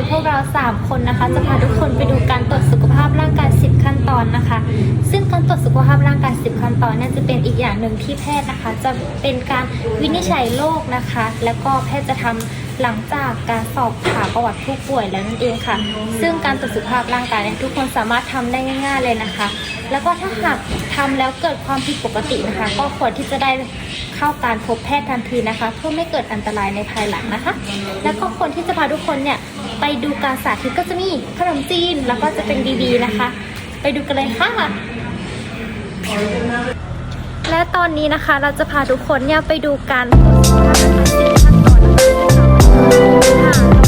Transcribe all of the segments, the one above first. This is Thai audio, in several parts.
นี้พวกเรา 3 คนนะคะ จะพาทุกคนไปดูการตรวจสุขภาพร่างกาย 10 ขั้นตอนนะคะ ซึ่งการตรวจสุขภาพร่างกาย 10 ขั้นตอนเนี่ยจะเป็นอีกอย่างหนึ่งที่แพทย์นะคะ จะเป็นการวินิจฉัยโรคนะคะ แล้วก็แพทย์จะทำหลังจากการสอบถามประวัติผู้ป่วยแล้วนั่นเองค่ะ ซึ่งการตรวจสุขภาพร่างกายเนี่ยทุกคนสามารถทำได้ง่าย ๆเลยนะคะ แล้วก็ถ้าหากทำแล้วเกิดความผิดปกตินะคะ ก็ควรที่จะได้เข้าการพบแพทย์ทันทีนะคะ เพื่อไม่เกิดอันตรายในภายหลังนะคะ แล้วก็คนที่จะพาทุกคนเนี่ย ไปดูการสาธิตก็จะมีขนมจีนแล้วก็จะเป็นดีบีนะคะ ไปดูกันเลยค่ะและตอนนี้นะคะเราจะพาทุกคนเนี่ยไปดูการทดสอบการสาธิตขั้นตอนนะคะ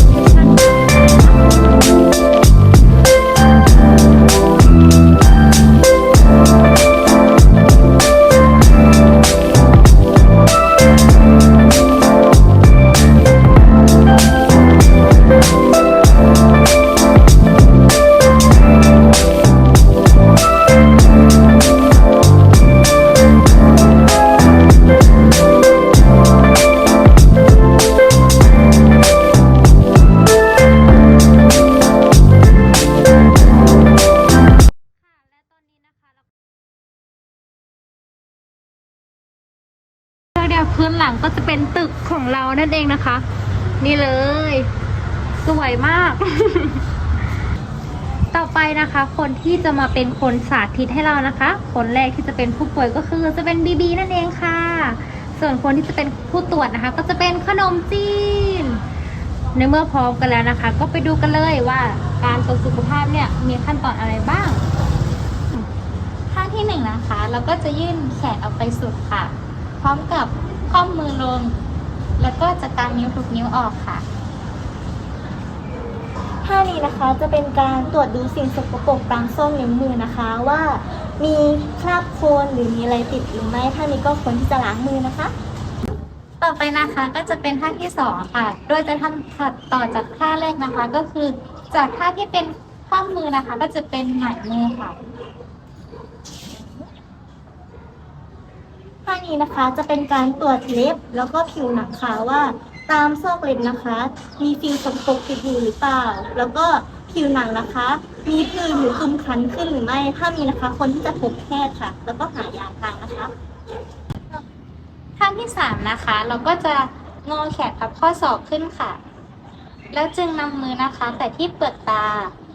นี่เลย สวยมาก ต่อไปนะคะ คนที่จะมาเป็นคนสาธิตให้เรานะคะ คนแรกที่จะเป็นผู้ป่วยก็คือจะเป็นบีบีนั่นเองค่ะ ส่วนคนที่จะเป็นผู้ตรวจนะคะ ก็จะเป็นขนมจีน ในเมื่อพร้อมกันแล้วนะคะ ก็ไปดูกันเลยว่าการตรวจสุขภาพเนี่ยมีขั้นตอนอะไรบ้างข้างที่หนึ่งนะคะเราก็จะยื่นแขนออกไปสุดค่ะ พร้อมกับข้อมมือลง แล้วก็จะกางนิ้วทุกนิ้วออกค่ะท่านี้นะคะจะเป็นการตรวจดูสิ่งสกปรกตามส้นนิ้วมือนะคะ ว่ามีคราบโคลนหรือมีอะไรติดหรือไม่ท่านี้ก็ควรที่จะล้างมือนะคะ ต่อไปนะคะก็จะเป็นท่าที่สองค่ะ โดยจะทำถัดต่อจากท่าแรกนะคะ ก็คือจากท่าที่เป็นข้อมมือนะคะ ก็จะเป็นหมายมือค่ะานี้นะคะ จะเป็นการตรวจเล็บแล้วก็ผิวหนังค่ะว่า ตามซอกเล็บนะคะ มีสิ่งสกปรกติดอยู่หรือเปล่า แล้วก็ผิวหนังนะคะ มีผื่นหรือตุ่มคันขึ้นหรือไม่ ถ้ามีนะคะ คนที่จะพบแพทย์ค่ะ แล้วก็หายาทางนะคะท่าที่สามนะคะ เราก็จะงอแขนพับข้อศอกขึ้นค่ะ แล้วจึงนำมือนะคะ แต่ที่เปลือกตา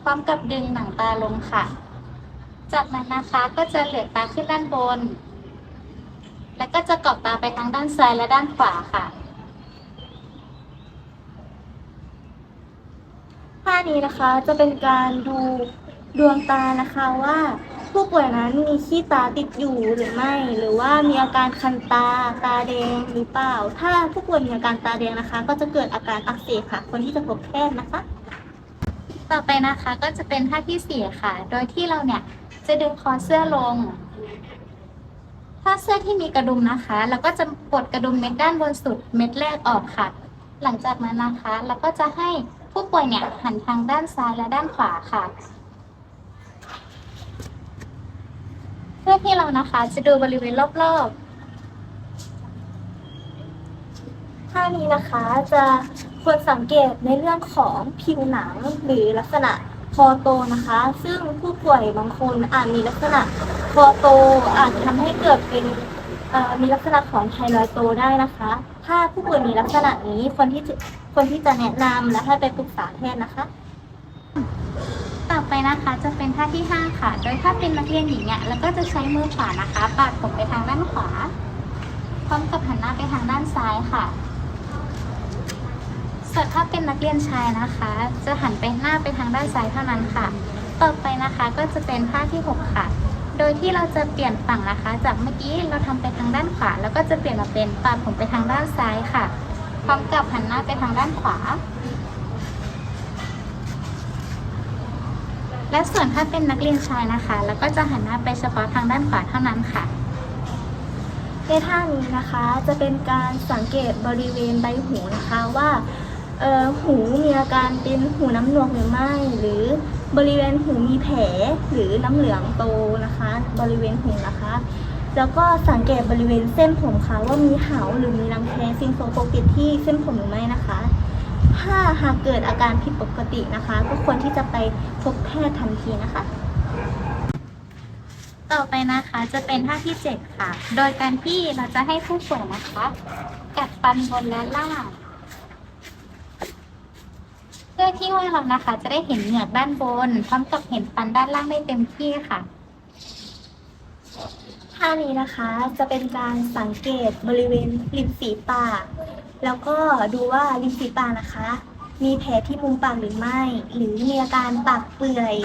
พร้อมกับดึงหนังตาลงค่ะ จากนั้นนะคะก็จะเหลือกตาขึ้นด้านบน แล้วก็จะกรอบตาไปทางด้านซ้ายและด้านขวาค่ะ ท่านี้นะคะจะเป็นการดูดวงตานะคะว่าผู้ป่วยนั้นมีขี้ตาติดอยู่หรือไม่ หรือว่ามีอาการคันตาตาแดงหรือเปล่า ถ้าผู้ป่วยมีอาการตาแดงนะคะ ก็จะเกิดอาการอักเสบค่ะ คนที่จะพบแพทย์นะคะ ต่อไปนะคะก็จะเป็นท่าที่สี่ค่ะ โดยที่เราเนี่ยจะดึงคอเสื้อลง ถ้าเสื้อที่มีกระดุมนะคะเราก็จะปลดกระดุมเม็ดด้านบนสุดเม็ดแรกออกค่ะ หลังจากนั้นนะคะเราก็จะให้ผู้ป่วยเนี่ยหันทางด้านซ้ายและด้านขวาค่ะ เพื่อที่เรานะคะจะดูบริเวณรอบๆท่านี้นะคะจะควรสังเกตในเรื่องของผิวหนังหรือลักษณะ คอโตนะคะ ซึ่งผู้ป่วยบางคนอาจมีลักษณะคอโตอาจทำให้เกิดเป็นมีลักษณะของไทรอยโตได้นะคะ ถ้าผู้ป่วยมีลักษณะนี้คนที่จะคนที่จะแนะนำและให้ไปปรึกษาแพทย์นะคะ ต่อไปนะคะจะเป็นท่าที่ห้าค่ะ โดยถ้าเป็นนักเรียนหญิงเนี่ยแล้วก็จะใช้มือขวานะคะปาดผมไปทางด้านขวา พร้อมกับหันหน้าไปทางด้านซ้ายค่ะ ส่วนถ้าเป็นนักเรียนชายนะคะ จะหันไปหน้าไปทางด้านซ้ายเท่านั้นค่ะ ต่อไปนะคะก็จะเป็นท่าที่ 6 ค่ะ โดยที่เราจะเปลี่ยนฝั่งนะคะ จากเมื่อกี้เราทำไปทางด้านขวา แล้วก็จะเปลี่ยนมาเป็นปาดผมไปทางด้านซ้ายค่ะ พร้อมกับหันหน้าไปทางด้านขวา และส่วนถ้าเป็นนักเรียนชายนะคะ แล้วก็จะหันหน้าไปเฉพาะทางด้านขวาเท่านั้นค่ะในท่านี้นะคะจะเป็นการสังเกตบริเวณใบหูนะคะว่า หูมีอาการเป็นหูน้ำหนวกหรือไม่ หรือบริเวณหูมีแผลหรือน้ำเหลืองโตนะคะ บริเวณหูนะคะ แล้วก็สังเกตบริเวณเส้นผมค่ะว่ามีเหาหรือมีรังแคสิ่งโสโครกติดที่เส้นผมหรือไม่นะคะ ถ้าหากเกิดอาการผิดปกตินะคะ ก็ควรที่จะไปพบแพทย์ทันทีนะคะต่อไปนะคะจะเป็นท่าที่ 7 ค่ะ โดยการที่เราจะให้ผู้ป่วยนะคะกัดฟันบนและล่าง พื่อที่ว่าเรานะคะ จะได้เห็นเหงือกด้านบน พร้อมกับเห็นฟันด้านล่างได้เต็มที่ค่ะ ท่านี้นะคะจะเป็นการสังเกตบริเวณริมฝีปาก แล้วก็ดูว่าริมฝีปากนะคะ มีแผลที่มุมปากหรือไม่ หรือมีอาการปากเปื่อย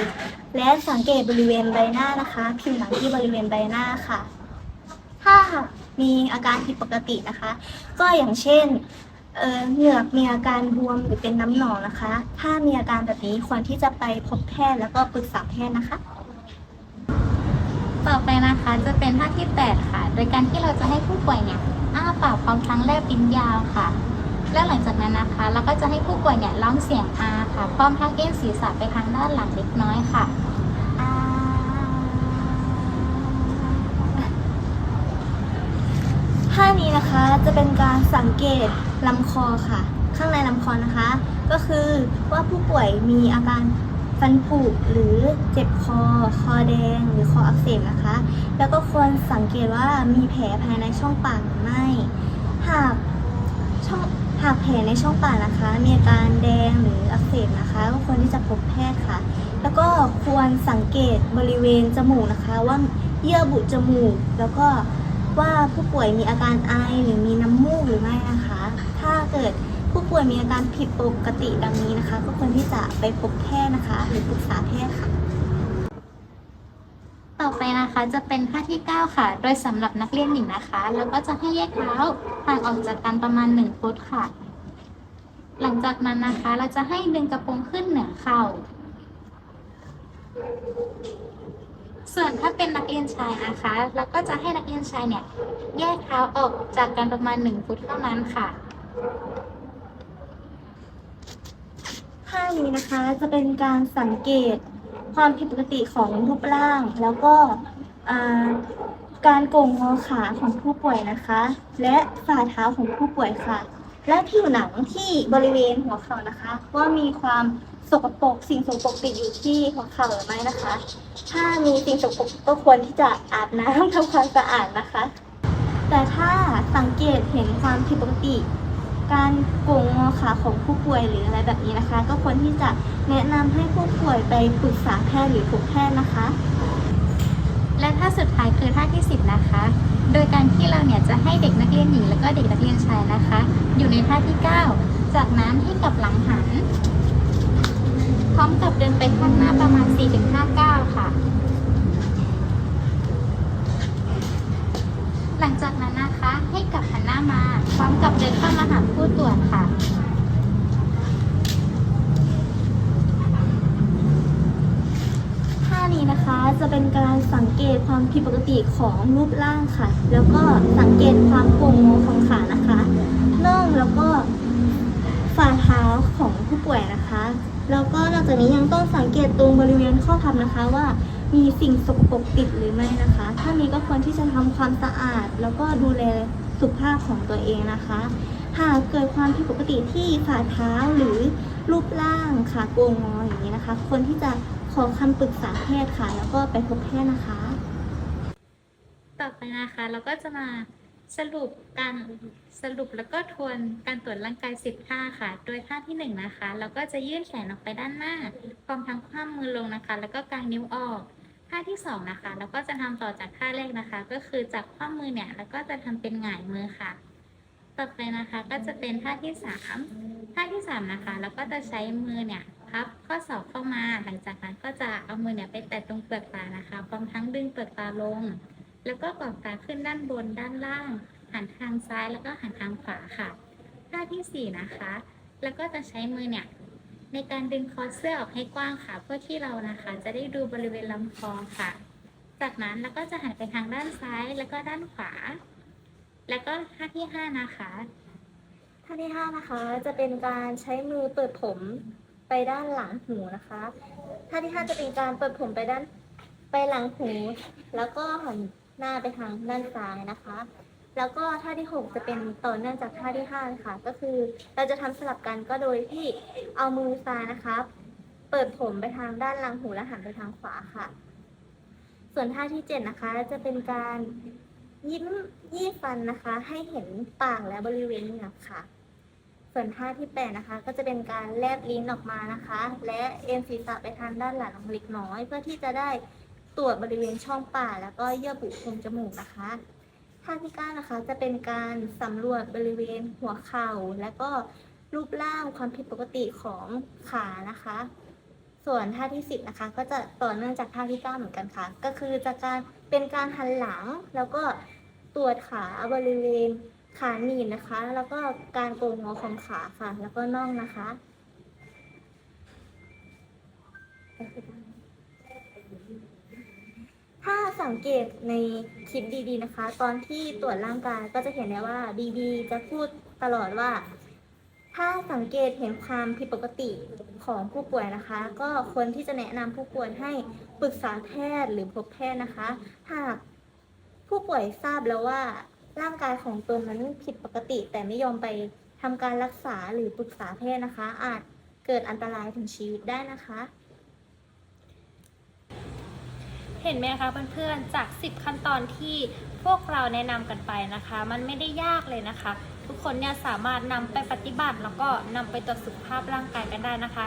และสังเกตบริเวณใบหน้านะคะ ผิวหนังที่บริเวณใบหน้าค่ะ ถ้าหากมีอาการผิดปกตินะคะ ก็อย่างเช่น เอ่อเหงือกมีอาการบวมหรือเป็นน้ำหนองนะคะ ถ้ามีอาการแบบนี้ควรที่จะไปพบแพทย์แล้วก็ปรึกษาแพทย์นะคะ ต่อไปนะคะจะเป็นท่าที่ 8 ค่ะ โดยการที่เราจะให้ผู้ป่วยเนี่ยอ้าปากพร้อมทั้งแลบลิ้นยาวค่ะ แล้วหลังจากนั้นนะคะ เราก็จะให้ผู้ป่วยเนี่ยร้องเสียงอาค่ะ พร้อมทั้งเอ็นศีรษะไปทางด้านหลังเล็กน้อยค่ะ อ่า ท่านี้นะคะจะเป็นการสังเกตลำคอค่ะ ข้างในลำคอนะคะ ก็คือว่าผู้ป่วยมีอาการฟันผุหรือเจ็บคอ คอแดงหรือคออักเสบนะคะ แล้วก็ควรสังเกตว่ามีแผลภายในช่องปากหรือไม่ หากช่องหากแผลในช่องปากนะคะ มีอาการแดงหรืออักเสบนะคะก็ควรที่จะพบแพทย์ค่ะ แล้วก็ควรสังเกตบริเวณจมูกนะคะ ว่าเยื่อบุจมูกแล้วก็ ว่าผู้ป่วยมีอาการไอหรือมีน้ำมูกหรือไม่นะคะ ถ้าเกิดผู้ป่วยมีอาการผิดปกติดังนี้นะคะ ก็ควรที่จะไปพบแพทย์นะคะ หรือปรึกษาแพทย์ค่ะ ต่อไปนะคะจะเป็นท่าที่ 9 ค่ะ โดยสำหรับนักเรียนหญิงนะคะเราก็จะให้แยกเท้าห่างออกจากกันประมาณ1ฟุตค่ะ หลังจากนั้นนะคะเราจะให้ดึงกระโปรงขึ้นเหนือเข่า ส่วนถ้าเป็นนักเรียนชายนะคะเราก็จะให้นักเรียนชายเนี่ยแยกเท้าออกจากกันประมาณ 1 ฟุตเท่านั้นค่ะท่านี้นะคะจะเป็นการสังเกตความผิดปกติของรูปร่าง แล้วก็การโก่งงอขาของผู้ป่วยนะคะ และฝ่าเท้าของผู้ป่วยค่ะ และผิวหนังที่บริเวณหัวเข่านะคะ ว่ามีความ สกปรกสิ่งสกปรกติดอยู่ที่หัวเข่าหรือไม่นะคะ ถ้ามีสิ่งสกปรกก็ควรที่จะอาบน้ำทำความสะอาดนะคะ แต่ถ้าสังเกตเห็นความผิดปกติ การโก่งงอขาของผู้ป่วยหรืออะไรแบบนี้นะคะ ก็ควรที่จะแนะนำให้ผู้ป่วยไปปรึกษาแพทย์หรือพบแพทย์นะคะ และท่าสุดท้ายคือท่าที่ 10 นะคะ โดยการที่เราเนี่ยจะให้เด็กนักเรียนหญิง แล้วก็เด็กนักเรียนชายนะคะ อยู่ในท่าที่ 9 จากนั้นให้กับหลังหัน พร้อมกับเดินไปข้างหน้าประมาณ 4-5ก้าวค่ะ หลังจากนั้นนะคะให้กลับหันหน้ามา พร้อมกับเดินเข้ามาหาผู้ตรวจค่ะท่านี้นะคะจะเป็นการสังเกตความผิดปกติของรูปร่างค่ะ แล้วก็สังเกตความโก่งงอของขานะคะน่องแล้วก็ฝ่าเท้าของผู้ป่วยนะคะ แล้วก็นอกจากนี้ยังต้องสังเกตตรงบริเวณข้อพับนะคะว่ามีสิ่งสกปรกติดหรือไม่นะคะ ถ้ามีก็ควรที่จะทำความสะอาด แล้วก็ดูแลสุขภาพของตัวเองนะคะ หากเกิดความผิดปกติที่ฝ่าเท้าหรือรูปร่างขาโกงงออย่างนี้นะคะควรที่จะขอคำปรึกษาแพทย์ค่ะ แล้วก็ไปพบแพทย์นะคะ ต่อไปนะคะเราก็จะมา สรุปการสรุปแล้วก็ทวนการตรวจร่างกาย10ท่าค่ะ โดยท่าที่1นะคะ เราก็จะยื่นแขนออกไปด้านหน้า พร้อมทั้งคว่ำมือลงนะคะ แล้วก็กางนิ้วออก ท่าที่2นะคะ เราก็จะทำต่อจากท่าแรกนะคะ ก็คือจากคว่ำมือเนี่ยแล้วก็จะทำเป็นหงายมือค่ะ ต่อไปนะคะก็จะเป็นท่าที่3ท่าที่3นะคะเราก็จะใช้มือเนี่ยพับข้อศอกเข้ามา หลังจากนั้นก็จะเอามือเนี่ยไปแตะตรงเปลือกตานะคะ พร้อมทั้งดึงเปลือกตาลง แล้วก็กรอบตาขึ้นด้านบนด้านล่าง หันทางซ้ายแล้วก็หันทางขวาค่ะ ท่าที่สี่นะคะ แล้วก็จะใช้มือเนี่ยในการดึงคอเสื้อออกให้กว้างค่ะ เพื่อที่เรานะคะ จะได้ดูบริเวณลำคอค่ะ จากนั้นแล้วก็จะหันไปทางด้านซ้ายแล้วก็ด้านขวา แล้วก็ท่าที่ห้านะคะท่าที่ห้านะคะจะเป็นการใช้มือเปิดผมไปด้านหลังหูนะคะท่าที่ห้าจะเป็นการเปิดผมไปด้านไปหลังหู แล้วก็หัน หน้าไปทางด้านซ้ายนะคะ แล้วก็ท่าที่หกจะเป็นต่อเนื่องจากท่าที่ห้าค่ะ ก็คือเราจะทำสลับกันก็โดยที่เอามือซ้ายนะคะ เปิดผมไปทางด้านหลังหูและหันไปทางขวาค่ะ ส่วนท่าที่เจ็ดนะคะ จะเป็นการยิ้มยี่ฟันนะคะ ให้เห็นปากและบริเวณเหงือกค่ะ ส่วนท่าที่แปดนะคะ ก็จะเป็นการแลบลิ้นออกมานะคะ และเอ็นศีรษะไปทางด้านหลังเล็กน้อย เพื่อที่จะได้ ตรวจบริเวณช่องปากแล้วก็เยื่อบุโพรงจมูกนะคะท่าที่เก้านะคะจะเป็นการสำรวจบริเวณหัวเข่า และก็รูปร่างความผิดปกติของขานะคะ ส่วนท่าที่สิบนะคะ ก็จะต่อเนื่องจากท่าที่เก้าเหมือนกันค่ะ ก็คือจะการเป็นการหันหลังแล้วก็ตรวจขาบริเวณขาหนีบนะคะ แล้วก็การโกงงอของขาค่ะ แล้วก็น่องนะคะ ถ้า สังเกตในคลิปดีๆนะคะ ตอนที่ตรวจร่างกายก็จะเห็นได้ว่าบีบีจะพูดตลอดว่า ถ้าสังเกตเห็นความผิดปกติของผู้ป่วยนะคะ ก็ควรที่จะแนะนำผู้ป่วยให้ปรึกษาแพทย์หรือพบแพทย์นะคะ หากผู้ป่วยทราบแล้วว่าร่างกายของตนนั้นผิดปกติ แต่ไม่ยอมไปทำการรักษาหรือปรึกษาแพทย์นะคะ อาจเกิดอันตรายถึงชีวิตได้นะคะ เห็นไหมคะเพื่อนๆจาก 10 ขั้นตอนที่พวกเราแนะนำกันไปนะคะ มันไม่ได้ยากเลยนะคะ ทุกคนเนี่ยสามารถนำไปปฏิบัติ แล้วก็นำไปตรวจสุขภาพร่างกายกันได้นะคะ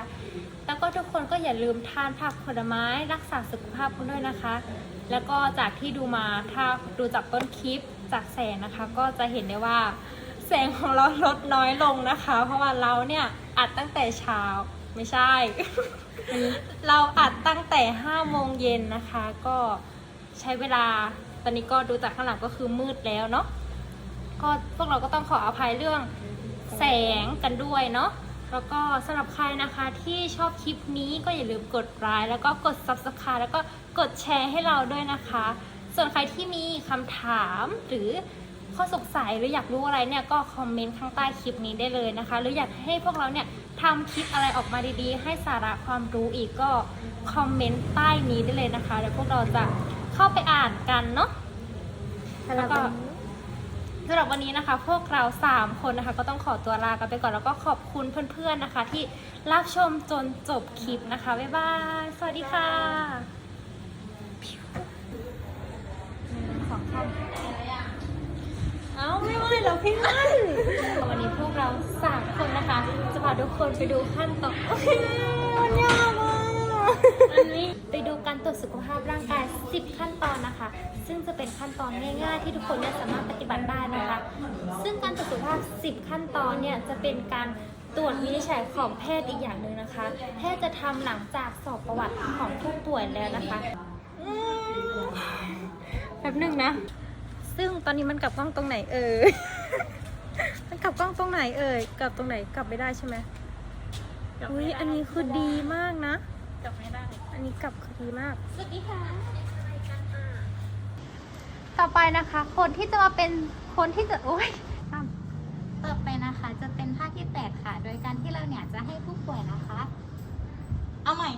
แล้วก็ทุกคนก็อย่าลืมทานผักผลไม้รักษาสุขภาพกันด้วยนะคะ แล้วก็จากที่ดูมาถ้าดูจากต้นคลิปจากแสงนะคะ ก็จะเห็นได้ว่าแสงของเราลดน้อยลงนะคะ เพราะว่าเราเนี่ยอัดตั้งแต่เช้า ไม่ใช่ เราอัดตั้งแต่5โมงเย็นนะคะ ก็ใช้เวลา ตอนนี้ก็ดูจากข้างหลังก็คือมืดแล้วเนาะ ก็พวกเราก็ต้องขออภัยเรื่องแสงกันด้วยเนาะ แล้วก็สำหรับใครนะคะที่ชอบคลิปนี้ก็อย่าลืมกดไลค์แล้วก็กด subscribe แล้วก็กดแชร์ให้เราด้วยนะคะ ส่วนใครที่มีคำถามหรือข้อสงสัยหรืออยากรู้อะไรเนี่ยก็คอมเมนต์ข้างใต้คลิปนี้ได้เลยนะคะ หรืออยากให้พวกเราเนี่ย ทำคลิปอะไรออกมาดีๆ ให้สาระความรู้อีกก็คอมเมนต์ใต้นี้ได้เลยนะคะเดี๋ยวพวกเราจะเข้าไปอ่านกันเนาะแล้วก็สำหรับวันนี้นะคะ พวกเรา 3 คนนะคะ ก็ต้องขอตัวลากันไปก่อนแล้วก็ขอบคุณเพื่อนๆนะคะ ที่รับชมจนจบคลิปนะคะ บ๊ายบาย สวัสดีค่ะหนึ่งสองสามเอาไม่ไหวแล้วพี่มันวันนี้พวกเราสามคน นะคะ จะพาทุกคนไปดูขั้นตอนมันยากมากอันนี้ไปดูการตรวจสุขภาพร่างกาย 10 ขั้นตอนนะคะ ซึ่งจะเป็นขั้นตอนง่ายๆ ที่ทุกคนเนี่ยสามารถปฏิบัติได้นะคะ ซึ่งการตรวจสุขภาพ 10 ขั้นตอนเนี่ยจะเป็นการตรวจวินิจฉัยของแพทย์อีกอย่างหนึ่งนะคะ แพทย์จะทำหลังจากสอบประวัติของผู้ป่วยแล้วนะคะอืมแป๊บหนึงนะ ซึ่งตอนนี้มันกลับกล้องตรงไหนเอ่ยมัน กลับกล้องตรงไหนเอ่ยกลับตรงไหนกลับไม่ได้ใช่ไหมอุ้ยอันนี้คือดีมากนะ กลับไม่ได้ อันนี้กลับคือดีมาก สวัสดีค่ะ ต่อไปนะคะ คนที่จะมาเป็นคนที่จะโอ้ยตั้มต่อไปนะคะ จะเป็นท่าที่แปดค่ะ โดยการที่เราเนี่ยจะให้ผู้ป่วยนะคะ เอาใหม่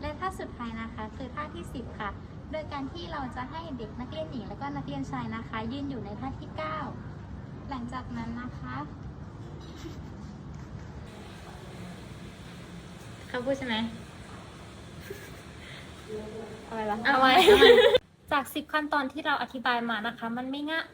และท่าสุดท้ายนะคะ คือท่าที่สิบค่ะ โดยการที่เราจะให้เด็กนักเรียนหญิงและก็นักเรียนชายนะคะ ยืนอยู่ในท่าที่เก้า หลังจากนั้นนะคะเขาพูดใช่ไหมอะไรวะเอาไว้จากสิบขั้นตอนที่เราอธิบายมานะคะ มันไม่ง่าย